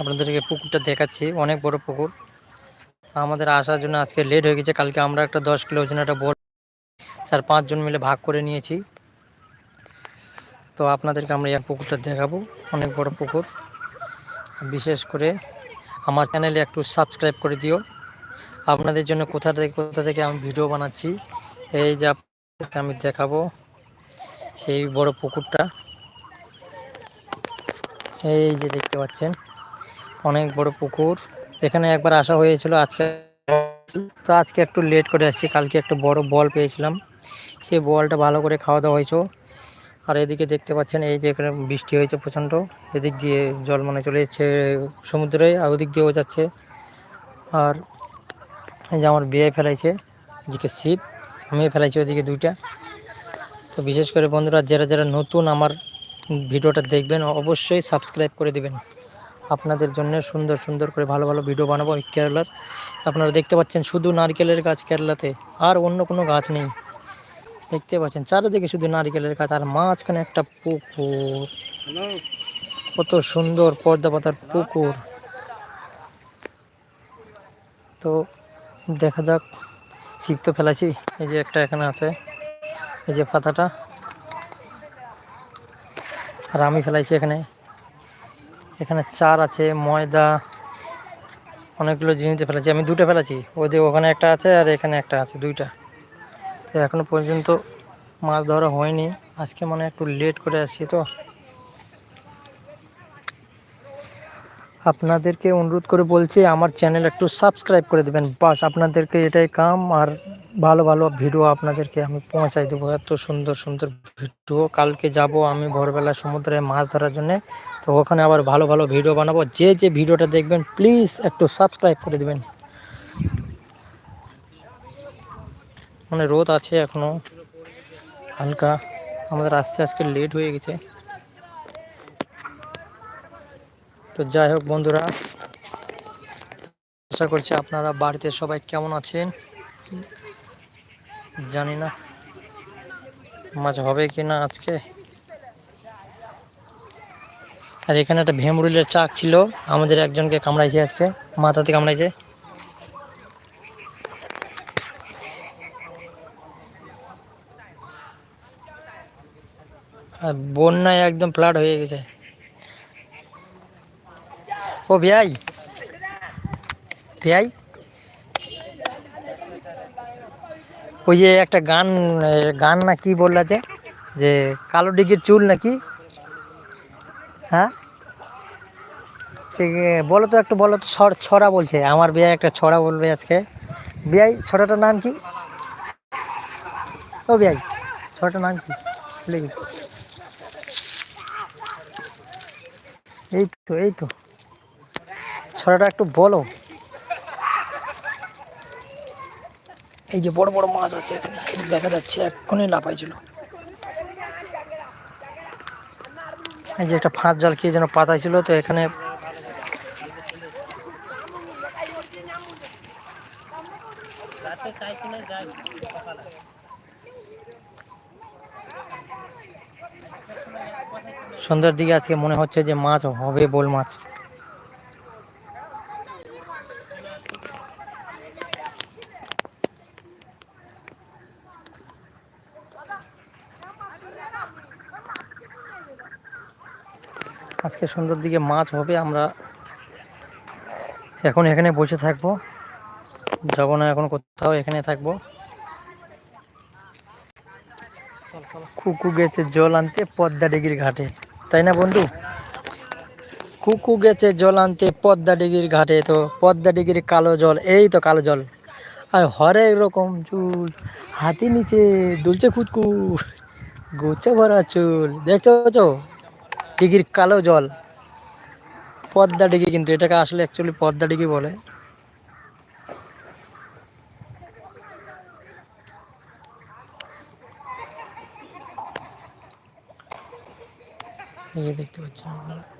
আপনাদেরকে পুকুরটা দেখাচ্ছি, অনেক বড় পুকুর। আমাদের আসার জন্য আজকে লেট হয়ে গেছে, কালকে আমরা একটা দশ কিলো ওজন একটা বল চার পাঁচজন মিলে ভাগ করে নিয়েছি। তো আপনাদেরকে আমরা এই পুকুরটা দেখাবো, অনেক বড় পুকুর। বিশেষ করে আমার চ্যানেলে একটু সাবস্ক্রাইব করে দিও। আপনাদের জন্য কোথা থেকে কোথা থেকে আমি ভিডিও বানাচ্ছি, এই যে আপনাদেরকে আমি দেখাবো সেই বড় পুকুরটা। এই যে দেখতে পাচ্ছেন অনেক বড় পুকুর। এখানে একবার আসা হয়েছিল আজকে। তো আজকে একটু লেট করে আসছি, কালকে একটা বড় বল পেয়েছিলাম। সেই বলটা ভালো করে খাওয়া দাওয়া হয়েছে। আর এদিকে দেখতে পাচ্ছেন, এই যে এখানে বৃষ্টি হয়েছে প্রচণ্ড। এদিক দিয়ে জল মানে চলে যাচ্ছে সমুদ্রে আর ওদিক দিয়েও যাচ্ছে। আর এই যে আমার বিয়ে ফেলাইছে, এদিকে শিব আমি ফেলাইছি ওদিকে দুইটা। তো বিশেষ করে বন্ধুরা, যারা যারা নতুন আমার ভিডিওটা দেখবেন, অবশ্যই সাবস্ক্রাইব করে দিবেন। আপনাদের জন্য সুন্দর সুন্দর করে ভালো ভালো ভিডিও বানাবো এই কেরালার। আপনারা দেখতে পাচ্ছেন শুধু নারকেলের গাছ কেরালাতে, আর অন্য কোনো গাছ নেই। দেখতে পাচ্ছেন, চারিদিকে শুধু নারকেলের গাছ, আর মাঝখানে একটা পুকুর। কত সুন্দর পর্দা পাতার পুকুর। তো দেখা যাক, ছিপ তো ফেলাছি, এই যে একটা এখানে আছে, এই যে পাতাটা। আর আমি ফেলাইছি এখানে। এখানে চার আছে, ময়দা, অনেকগুলো জিনিস ফেলেছি। আমি দুটো ফেলেছি। ওই ওখানে একটা আছে আর এখানে একটা আছে, দুইটা। তো এখনও পর্যন্ত মাছ ধরা হয়নি। আজকে মানে একটু লেট করে আসছি তো। আপনাদেরকে অনুরোধ করে বলছি, আমার চ্যানেল একটু সাবস্ক্রাইব করে দেবেন। বাস, আপনাদেরকে এটাই কাম। আর ভালো ভালো ভিডিও আপনাদেরকে আমি পৌঁছাই দেবো। এত সুন্দর সুন্দর ভিডিও। কালকে যাব আমি ভোরবেলা সমুদ্রে মাছ ধরার জন্যে। তো ওখানে আবার ভালো ভালো ভিডিও বানাবো। যে যে ভিডিওটা দেখবেন প্লিজ একটু সাবস্ক্রাইব করে দেবেন। মানে রোদ আছে এখনও হালকা। আমাদের আস্তে আজকে লেট হয়ে গেছে। তো যাই হোক বন্ধুরা, আশা করছি আপনারা বাড়িতে সবাই কেমন আছেন? জানি না মাছ হবে কি না আজকে। আর এখানে একটা ভেমরুলের চাক ছিল, আমাদের একজনকে কামড়াইছে আজকে, মাথাতে কামড়াইছে। আর বন্যায় একদম ফ্লাড হয়ে গেছে। ও ভাই ভাই ওই যে একটা গান গান না কি বললা যে? যে কালো ডিগির চুল নাকি? হ্যাঁ? বলো তো একটু, বলো তো, ছড়া বলছে। আমার বিয়ে একটা ছড়া বলবে আজকে। বিয়াই, ছড়াটার নাম কি? ও বিয়াই, ছড়াটার নাম কি? এই তো এই তো। ছড়াটা একটু বলো। এই যে বড় বড় মাছ আছে এখানে দেখা যাচ্ছে এক্ষুনি লাফাইছিল এই যে একটা ফাঁস জাল কি যেন পাতা ছিল তো এখানে সন্ধ্যার দিকে আজকে মনে হচ্ছে যে মাছ হবে বোল মাছ। আজকে সন্ধ্যার দিকে মাছ হবে, আমরা এখন এখানে বসে থাকব। যাব না এখন কোথাও, এখানে থাকব। কুকু গেছে জল আনতে পদ্মা ডিগির ঘাটে। তাই না বন্ধু? কুকু গেছে জল আনতে পদ্মা ডিগির ঘাটে, তো পদ্মা ডিগির কালো জল, এই তো কালো জল। আর হরেক রকম চুল, হাতি নিচে দুলছে কুটকু গুচ্ছে ভরা চুল। দেখতে পাচ্ছ? ডিগির কালো জল। পদ্মা ডিগি কিন্তু, এটাকে আসলে অ্যাকচুয়ালি পদ্মা ডিগি বলে। দেখতে পাচ্ছি আপনারা।